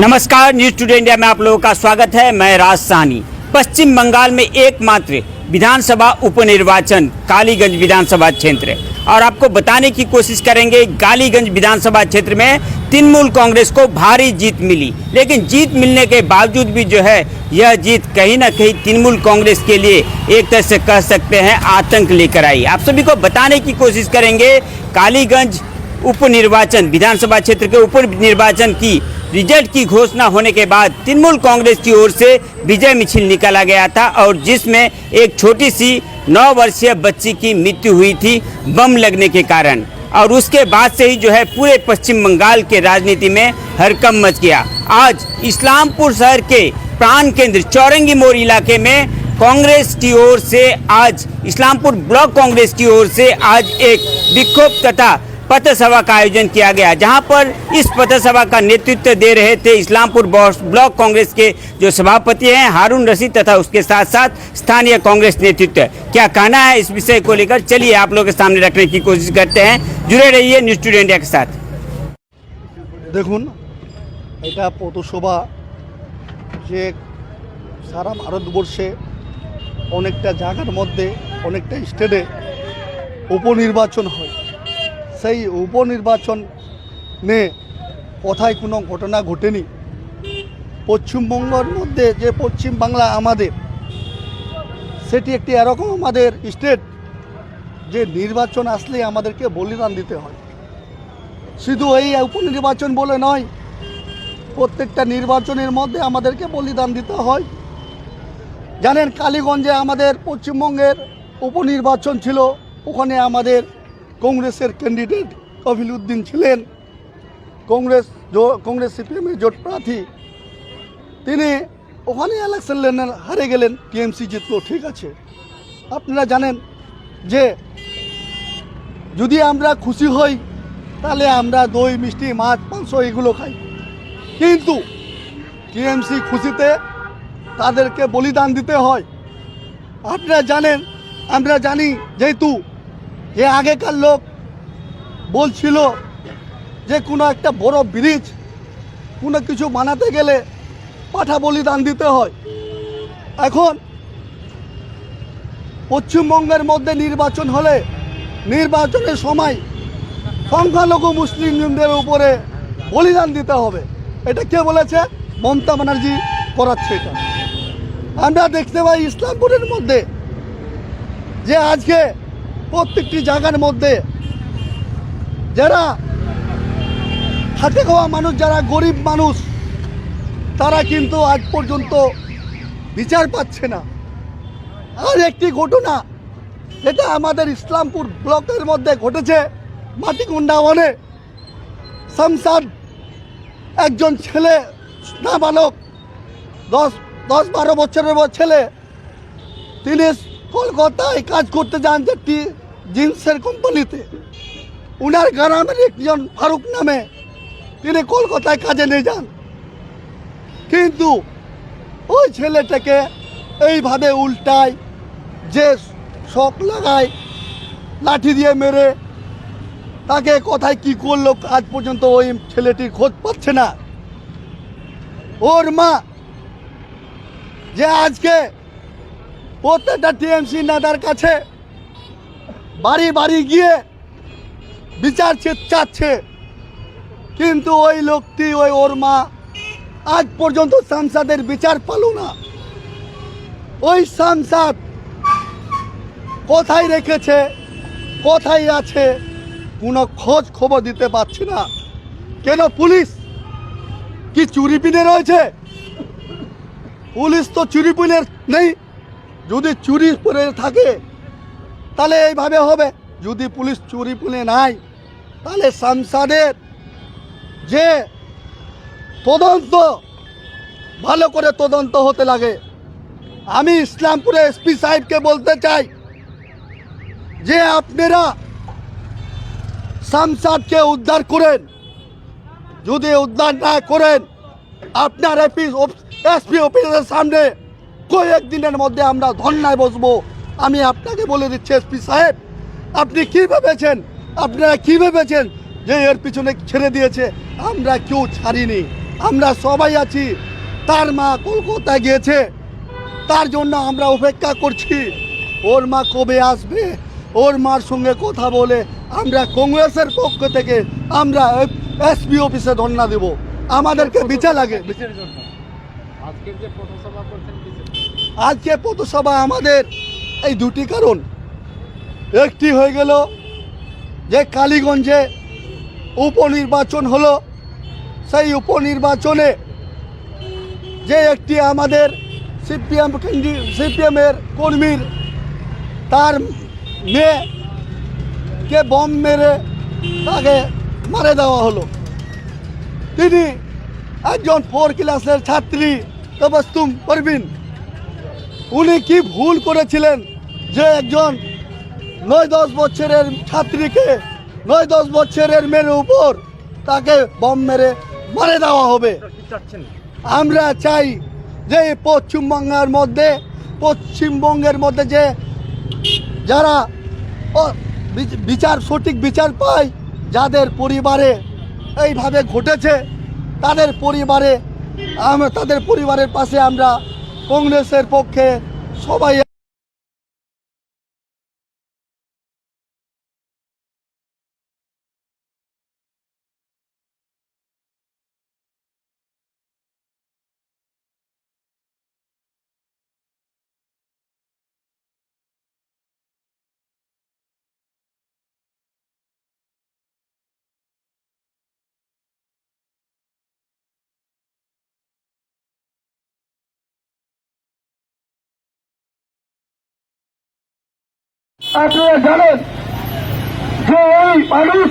नमस्कार news today India में आप लोगों का स्वागत है। मैं राज सानी पश्चिम बंगाल में एकमात्र विधानसभा उपनिर्वाचन, कालीगंज विधानसभा क्षेत्र। और आपको बताने की कोशिश करेंगे गालीगंज विधानसभा क्षेत्र में तृणमूल कांग्रेस को भारी जीत मिली। लेकिन जीत मिलने के बावजूद भी जो है, यह जीत कहीं ना कहीं तृणमूल कांग्रेस के लिए एक तरह से कह सकते हैं, आतंक लेकर आई। आप सभी को बताने की कोशिश करेंगे, कालीगंज उपनिर्वाचन, विधानसभा क्षेत्र के उप निर्वाचन की रिज़ल्ट की घोषणा होने के बाद तृणमूल कांग्रेस की ओर से विजय मिছিল निकाला गया था और जिसमें एक छोटी सी नौ वर्षीय बच्ची की मृत्यु हुई थी बम लगने के कारण। और उसके बाद से ही जो है पूरे पश्चिम बंगाल के राजनीति में हरकम मच गया। आज इस्लामपुर शहर के प्राण केंद्र चौरंगी मोड़ इलाके में कांग्रेस की ओर से आज, इस्लामपुर ब्लॉक कांग्रेस की ओर से आज एक विक्षोभ तथा पथ सभा का आयोजन किया गया जहां पर इस पथ सभा का नेतृत्व दे रहे थे इस्लामपुर बॉस- ब्लॉक कांग्रेस के जो सभापति हैं हारून रशीद तथा उसके साथ साथ स्थानीय कांग्रेस नेतृत्व क्या कहना है इस विषय को लेकर चलिए आप लोगों के सामने रखने की कोशिश करते हैं जुड़े रहिए न्यूज टुडे इंडिया के साथ দেখুন এটা পৌরসভা যে সারা ভারতবর্ষে অনেকটা জায়গার মধ্যে অনেকটা স্টেটে উপনির্বাচন হয় সেই উপনির্বাচন উপনির্বাচনে কোথায় কোনো ঘটনা ঘটেনি। পশ্চিমবঙ্গের মধ্যে যে পশ্চিম বাংলা আমাদের, সেটি একটি এরকম আমাদের স্টেট যে নির্বাচন আসলে আমাদেরকে বলিদান দিতে হয়। শুধু এই উপনির্বাচন বলে নয়, প্রত্যেকটা নির্বাচনের মধ্যে আমাদেরকে বলিদান দিতে হয়। জানেন, কালীগঞ্জে আমাদের পশ্চিমবঙ্গের উপনির্বাচন ছিল, ওখানে আমাদের কংগ্রেসের ক্যান্ডিডেট কফিল উদ্দিন ছিলেন। কংগ্রেস কংগ্রেস সিপিএমের জোট প্রার্থী। তিনি ওখানে ইলেকশন লেনের হারে গেলেন, টিএমসি জিতলো, ঠিক আছে। আপনারা জানেন যে যদি আমরা খুশি হই, তাহলে আমরা দই, মিষ্টি, মাছ, মাংস এগুলো খাই। কিন্তু টিএমসি খুশিতে তাদেরকে বলিদান দিতে হয়। আপনারা জানেন, আমরা জানি যেহেতু যে আগেকার লোক বলছিল যে কোনো একটা বড় ব্রিজ কোনো কিছু বানাতে গেলে পাঠা বলিদান দিতে হয়। এখন পশ্চিমবঙ্গের মধ্যে নির্বাচন হলে নির্বাচনের সময় সংখ্যালঘু মুসলিমদের উপরে বলিদান দিতে হবে। এটা কে বলেছে? মমতা ব্যানার্জি করাচ্ছে এটা। আমরা দেখতে পাই ইসলামপুরের মধ্যে যে আজকে প্রত্যেকটি জায়গার মধ্যে যারা হাতে খাওয়া মানুষ, যারা গরিব মানুষ, তারা কিন্তু আজ পর্যন্ত বিচার পাচ্ছে না। আর একটি ঘটনা যেটা আমাদের ইসলামপুর ব্লকের মধ্যে ঘটেছে, মাটিকুন্ডা বনে শামসাদ একজন ছেলে, নাবালক, দশ দশ বারো বছরের ছেলে, তিনি কলকাতায় কাজ করতে যান একটি জিন্সের কোম্পানিতে। উনার গ্রামের একজন ফারুক নামে তিনি কলকাতায় কাজে নিয়ে যান। কিন্তু ওই ছেলেটাকে এইভাবে উল্টায়, যে শখ লাগায়, লাঠি দিয়ে মেরে, তাকে কোথায় কি করল আজ পর্যন্ত ওই ছেলেটির খোঁজ পাচ্ছে না। ওর মা যে আজকে প্রত্যেকটা টিএমসি নেতার কাছে বাড়ি বাড়ি গিয়ে বিচার চাচ্ছে। কিন্তু ওই লোকটি, ওই ওর মা আজ পর্যন্ত সাংসদের বিচার পালো না। ওই সাংসদ কোথায় রেখেছে, কোথায় আছে, কোনো খোঁজ খবর দিতে পারছি না। কেন পুলিশ? কি চুরি পিনে রয়েছে? পুলিশ তো চুরি পিনে নেই। যদি চুরি পরে থাকে তাহলে এইভাবে হবে। যদি পুলিশ চুরি পুনে নাই, তাহলে সাংসদের যে তদন্ত, ভালো করে তদন্ত হতে লাগে। আমি ইসলামপুরে এসপি সাহেবকে বলতে চাই যে আপনারা সাংসদকে উদ্ধার করেন। যদি উদ্ধার না করেন, আপনার এসপি এসপি অফিসের সামনে কয়েক দিনের মধ্যে আমরা ধর্নায় বসবো। আমি আপনাকে বলে দিচ্ছি এসপি সাহেব আপনি কি ভেবেছেন? আপনারা কি ভেবেছেন যে এর পিছনে ছেড়ে দিয়েছে? আমরা কেউ ছাড়িনি। আমরা সবাই আছি। তার মা কলকাতায় গিয়েছে। তার জন্য আমরা অপেক্ষা করছি। ওর মা কবে আসবে? ওর মার সঙ্গে কথা বলে আমরা কংগ্রেসের পক্ষ থেকে আমরা এসপি অফিসে ধর্ণা দেব। আমাদেরকে বিচার লাগে। আজকে পথসভা আমাদের। এই দুটি কারণ। একটি হয়ে গেল যে কালীগঞ্জে উপনির্বাচন হলো, সেই উপনির্বাচনে যে একটি আমাদের সিপিএম সিপিএমের কর্মীর তার মেয়েকে বম মেরে তাকে মারে দেওয়া হলো। তিনি একজন ফোর ক্লাসের ছাত্রী তবস্তুম পারবিন উনি কি ভুল করেছিলেন যে একজন নয় দশ বছরের ছাত্রীকে নয় দশ বছরের মেয়ের উপর তাকে বম মেরে মারে দেওয়া হবে? আমরা চাই যে পশ্চিমবঙ্গের মধ্যে পশ্চিমবঙ্গের মধ্যে যে যারা বিচার, সঠিক বিচার পায়, যাদের পরিবারে এইভাবে ঘটেছে, তাদের পরিবারে তাদের পরিবারের পাশে আমরা কংগ্রেসের পক্ষে সবাই আপনারা জানেন যে এই মানুষ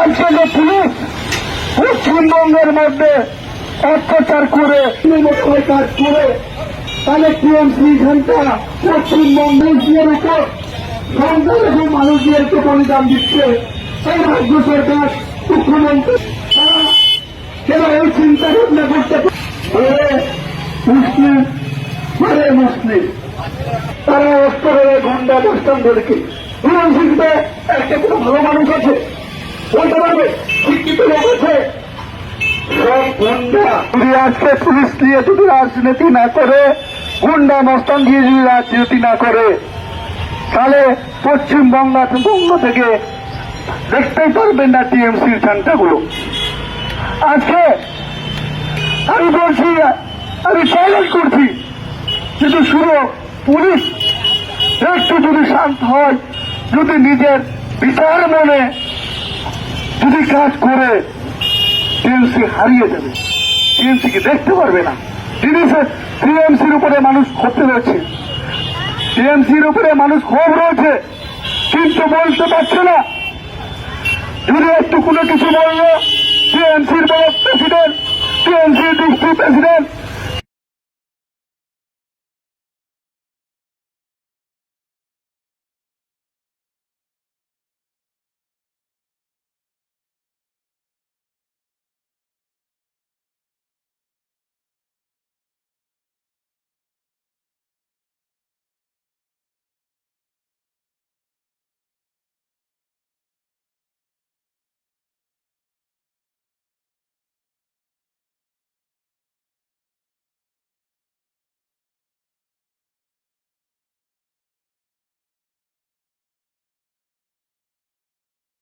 আজকে যে পুলিশ পশ্চিমবঙ্গের মধ্যে অত্যাচার করে কাজ করে তাহলে টিএমসি ঘণ্টা পশ্চিমবঙ্গের উপর সংখ্যালঘু মানুষদেরকে বলিদান দিচ্ছে। এই রাজ্য সরকার, মুখ্যমন্ত্রী, তারা কেন এই চিন্তা ভাবনা করতে মুসলিম মুসলিম। তারা অস্ত্র ধরে ঘণ্টা দশটান ধরেছে বিমান শিল্পে একটা কোনো ভালো মানুষ আছে, বলতে পারবে, শিক্ষিত লোক আছে। আজকে পুলিশ দিয়ে যদি রাজনীতি না করে, গুন্ডা মস্তান দিয়ে যদি রাজনীতি না করে, তাহলে পশ্চিমবঙ্গ বঙ্গ থেকে দেখতেই পারবেন না টিএমসির ঝান্ডাগুলো আজকে আমি বলছি, আমি চ্যালেঞ্জ করছি, কিন্তু শুধু পুলিশ একটু যদি শান্ত হয়, যদি নিজের বিচার মনে যদি কাজ করে, টিএমসি হারিয়ে যাবে। টিএমসিকে দেখতে পারবে না? টিএমসির উপরে মানুষ ক্ষতি রয়েছে। টিএমসির উপরে মানুষ ক্ষোভ রয়েছে। কিন্তু বলতে পারছে না। যদি একটু কোনো কিছু বলল, টিএমসির বড় প্রেসিডেন্ট টিএমসির ডিস্ট্রিক্ট প্রেসিডেন্ট